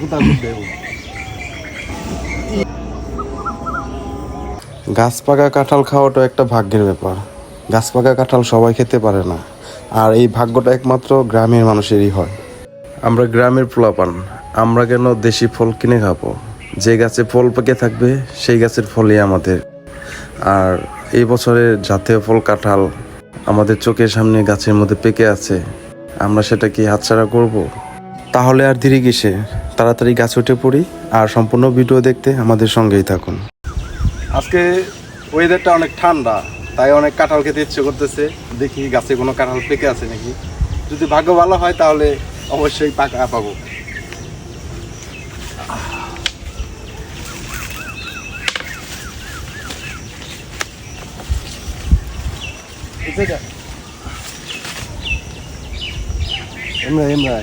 গুতে গাছ পাকা কাঁঠাল খাওয়াটা একটা ভাগ্যের ব্যাপার। গাছ পাকা কাঁঠাল সবাই খেতে পারে না। আর এই ভাগ্যটা একমাত্র গ্রামের মানুষেরই হয়। আমরা গ্রামের পোলাপান। আমরা কেন দেশি ফল কিনে খাব? যে গাছে ফল পেকে থাকবে, সেই গাছের ফলই আমাদের। আর এই বছরের জাতীয় ফল কাঁঠাল আমাদের চোখের সামনে গাছের মধ্যে পেকে আছে। আমরা সেটা কি হাতছাড়া করব? তাহলে আর ধীরে কিসে? তাড়াতাড়ি গাছ উঠে পড়ি আর সম্পূর্ণ ভিডিও দেখতে আমাদের সঙ্গেই থাকুন। আজকে ওয়েদারটা অনেক ঠান্ডা, তাই অনেক কাঁঠাল খেতে ইচ্ছে করতেছে। দেখি গাছে কোনো কাঁঠাল পেকে আছে নাকি? যদি ভাগ্য ভালো হয় তাহলে অবশ্যই পাকা পাবো। এমরা এমরা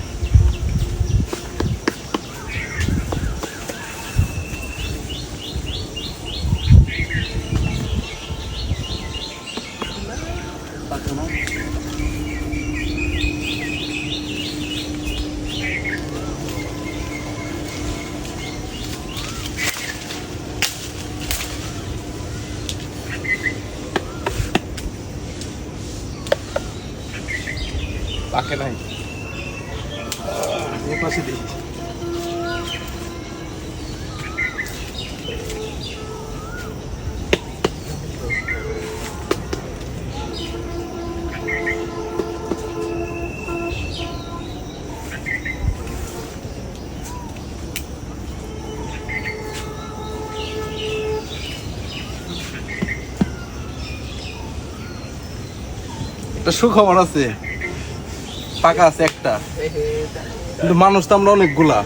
পাকে নাই ও পাশে দেখি একটা সুখবর আছে। পাকা আছে একটা। কিন্তু মানুষ তো আমরা অনেকগুলা।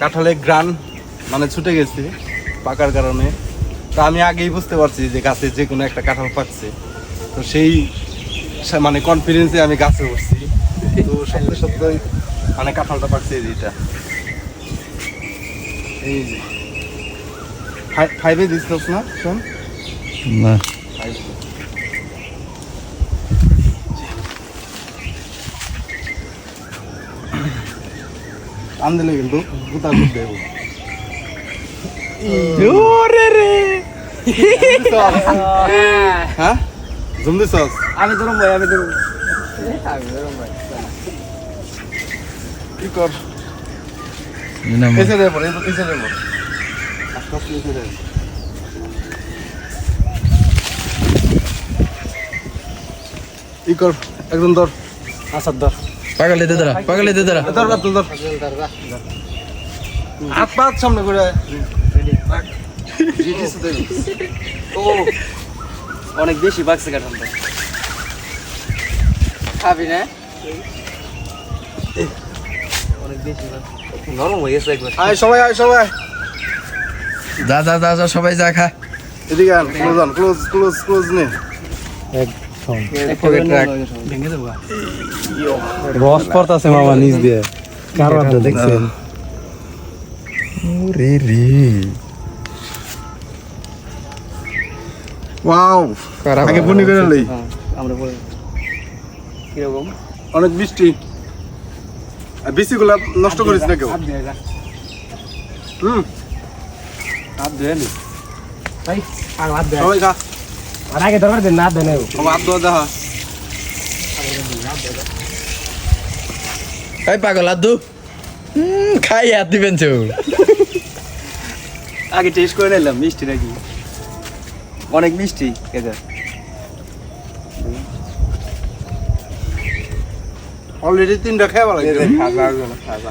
কাঁঠালে গ্রান মানে ছুটে গেছে পাকার কারণে। তা আমি আগেই বুঝতে পারছি যে গাছে যে কোনো একটা কাঁঠাল পাকছে। তো সেই মানে কনফিডেন্সে আমি গাছে উঠছি। তো সত্যি সত্যি মানে কাঁঠালটা পাকছে এই যে এই যে। ফাইভে দিচ্ছিস না, শোন? না। ফাইভ টান দিলে কিন্তু গুতা গুতে হ্যাঁ? জুম দিছস আমি ধরুন ভাই আমি ধরুন আমি ধরুন ভাই কি কর? এসে দে পর এসে দে পর আস্তে আস্তে এসে দে ই কর একদম ধর। আসাদ ধর। পাগলে দে দাঁড়া পাগলে দে দাঁড়া ধর ধর ধর। হাত পা সামনে করে ও অনেক বেশি বাক্সে কাঠানটা খাবি না? অনেক বেশি নরম হয়ে গেছে একবার। আয় সবাই আয় সবাই যা যা যা যা সবাই যা খা। এদিকে ক্লোজ ক্লোজ ক্লোজ ক্লোজ নে। রস পড়তাছে মামা নিচ দিয়ে কারবারটা দেখছেন রে রে ওয়াও আগে বুনি করে লই আমরা বলে। কীরকম? অনেক বৃষ্টি। আর বৃষ্টিগুলা নষ্ট করিস না কেউ। হুম। হাত ধুয়ে নি। ভাই আর হাত ধুয়ে সবাই খা আর আগে দরকার দেন না দেন এই পাগল আদু। খাই হাত দিবেন চো আগে টেস্ট করে নিলাম মিষ্টি নাকি? অনেক মিষ্টি এটা অলরেডি তিনটা খেয়ে ভালো খাবা।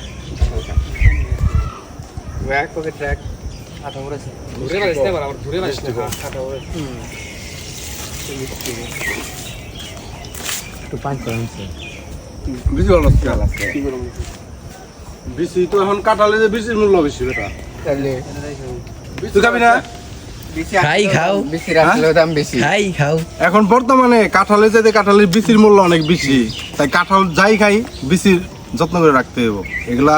একটু পাঁচ করেন বেশি ভালো লাগছে বেশি তো এখন কাটালে যে বেশির মূল্য বেশি বেটা তুই খাবি না খাই খাও দাম বেশি খাই খাও এখন বর্তমানে কাঁঠালে যেতে কাঁঠালের বিচির মূল্য অনেক বেশি তাই কাঁঠাল যাই খাই বিচির যত্ন করে রাখতে হবে এগুলা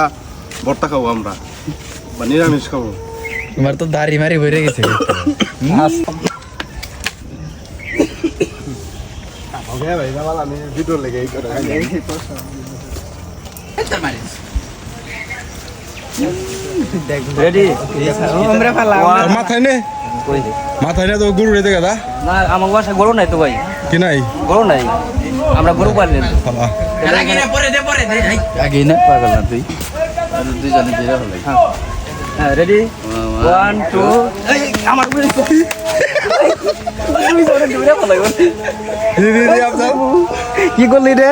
ভর্তা খাব আমরা বা নিরামিষ খাব। তোমার তো দাড়ি মারি ভরে গেছে। আমি ভিডিও লেগে এই করে রেডি আমরা ফালা মাথায় নে মাথায় নে তো গরু রেতে গাদা না আমার বাসা গরু নাই তো ভাই কি নাই গরু নাই আমরা গরু পালিনি তো ফালা আগে না পাগল না তুই দুইজনে বেরা হলো হ্যাঁ রেডি কি করলি রে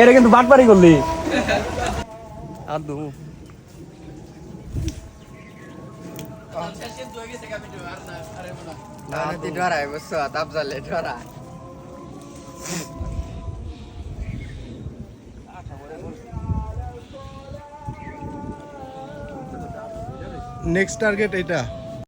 এটা কিন্তু বাটপারি করলি আদু ডরাই বুঝছ তাপ জ্বলে ডরা নেক্সট টার্গেট এটা?